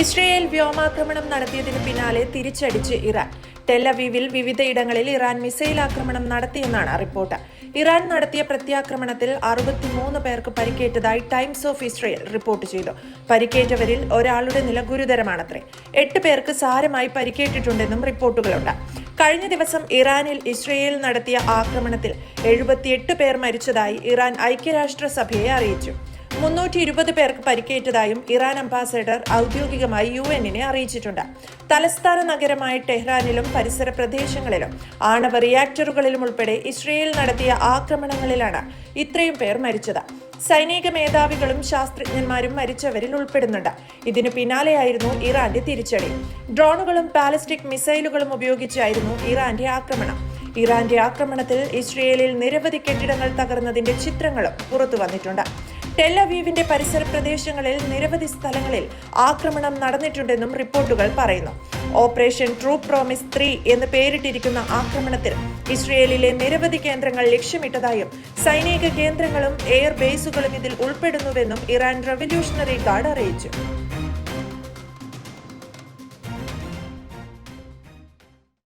Israel വ്യോമാക്രമണം നടത്തിയതിനു പിന്നാലെ തിരിച്ചടിച്ച് Iran. ടെലവീവിൽ വിവിധയിടങ്ങളിൽ ഇറാൻ മിസൈൽ ആക്രമണം നടത്തിയെന്നാണ് റിപ്പോർട്ട്. ഇറാൻ നടത്തിയ പ്രത്യാക്രമണത്തിൽ അറുപത്തിമൂന്ന് പേർക്ക് പരിക്കേറ്റതായി ടൈംസ് ഓഫ് ഇസ്രയേൽ റിപ്പോർട്ട് ചെയ്തു. പരിക്കേറ്റവരിൽ ഒരാളുടെ നില ഗുരുതരമാണത്രേ. എട്ട് പേർക്ക് സാരമായി പരിക്കേറ്റിട്ടുണ്ടെന്നും റിപ്പോർട്ടുകളുണ്ട്. കഴിഞ്ഞ ദിവസം ഇറാനിൽ ഇസ്രയേൽ നടത്തിയ ആക്രമണത്തിൽ എഴുപത്തിയെട്ട് പേർ മരിച്ചതായി ഇറാൻ ഐക്യരാഷ്ട്രസഭയെ അറിയിച്ചു. മുന്നൂറ്റി ഇരുപത് പേർക്ക് പരിക്കേറ്റതായും ഇറാൻ അംബാസഡർ ഔദ്യോഗികമായി യു എന്നിനെ അറിയിച്ചിട്ടുണ്ട്. തലസ്ഥാന നഗരമായ ടെഹ്റാനിലും പരിസര പ്രദേശങ്ങളിലും ആണവ റിയാക്ടറുകളിലും ഉൾപ്പെടെ ഇസ്രയേൽ നടത്തിയ ആക്രമണങ്ങളിലാണ് ഇത്രയും പേർ മരിച്ചത്. സൈനിക മേധാവികളും ശാസ്ത്രജ്ഞന്മാരും മരിച്ചവരിൽ ഉൾപ്പെടുന്നുണ്ട്. ഇതിനു പിന്നാലെയായിരുന്നു ഇറാന്റെ തിരിച്ചടി. ഡ്രോണുകളും ബാലിസ്റ്റിക് മിസൈലുകളും ഉപയോഗിച്ചായിരുന്നു ഇറാന്റെ ആക്രമണം. ഇറാന്റെ ആക്രമണത്തിൽ ഇസ്രയേലിൽ നിരവധി കെട്ടിടങ്ങൾ തകർന്നതിന്റെ ചിത്രങ്ങളും പുറത്തു വന്നിട്ടുണ്ട് ടെല്ലവീവിന്റെ പരിസര പ്രദേശങ്ങളിൽ നിരവധി സ്ഥലങ്ങളിൽ ആക്രമണം നടന്നിട്ടുണ്ടെന്നും റിപ്പോർട്ടുകൾ പറയുന്നു. ഓപ്പറേഷൻ ട്രൂ പ്രോമിസ് ത്രീ എന്ന് പേരിട്ടിരിക്കുന്ന ആക്രമണത്തിൽ ഇസ്രയേലിലെ നിരവധി കേന്ദ്രങ്ങൾ ലക്ഷ്യമിട്ടതായും സൈനിക കേന്ദ്രങ്ങളും എയർ ബേസുകളും ഇതിൽ ഉൾപ്പെടുന്നുവെന്നും ഇറാൻ റവല്യൂഷണറി ഗാർഡ് അറിയിച്ചു.